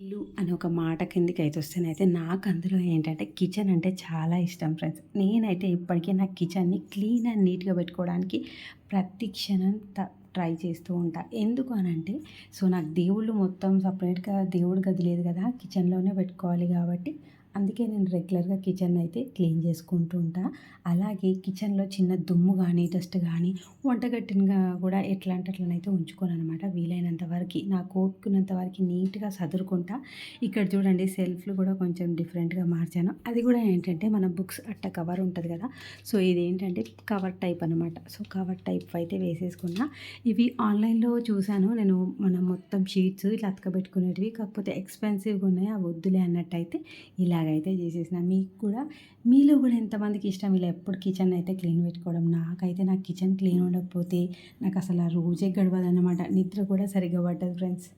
ఇల్లు అని ఒక మాట కిందకి అయితే వస్తేనైతే నాకు అందులో ఏంటంటే కిచెన్ అంటే చాలా ఇష్టం ఫ్రెండ్స్. నేనైతే ఇప్పటికీ నా కిచెన్ని క్లీన్ అండ్ నీట్గా పెట్టుకోవడానికి ప్రతి క్షణం త ట్రై చేస్తూ ఉంటా. ఎందుకు అనంటే సో నాకు దేవుళ్ళు మొత్తం సపరేట్గా దేవుడి గది లేదు కదా కిచెన్లోనే పెట్టుకోవాలి కాబట్టి అందుకే నేను రెగ్యులర్గా కిచెన్ అయితే క్లీన్ చేసుకుంటూ ఉంటా. అలాగే కిచెన్లో చిన్న దుమ్ము కానీ డస్ట్ కానీ వంటగట్టినగా కూడా ఎట్లా అంటే అట్లనైతే ఉంచుకోను అనమాట వీలైనంత వరకు నాకు ఓపుకున్నంత వరకు నీట్గా సదురుకుంటా. ఇక్కడ చూడండి సెల్ఫ్లు కూడా కొంచెం డిఫరెంట్గా మార్చాను. అది కూడా ఏంటంటే మన బుక్స్ అట్ట కవర్ ఉంటుంది కదా. సో ఇది ఏంటంటే కవర్ టైప్ అనమాట. సో కవర్ టైప్ అయితే వేసేసుకున్నా. ఇవి ఆన్లైన్లో చూశాను నేను మన మొత్తం షీట్స్ ఇట్లా అతకబెట్టుకునేటివి. కాకపోతే ఎక్స్పెన్సివ్గా ఉన్నాయి అవి వద్దులే అన్నట్టయితే ఇలా ఇలాగైతే చేసేసిన. మీకు కూడా మీలో కూడా ఎంతమందికి ఇష్టం? ఇలా ఎప్పుడు కిచెన్ అయితే క్లీన్ పెట్టుకోవడం? నాకైతే నాకు కిచెన్ క్లీన్ ఉండకపోతే నాకు అసలు ఆ రోజే గడవదన్నమాట. నిద్ర కూడా సరిగ్గా పట్టదు ఫ్రెండ్స్.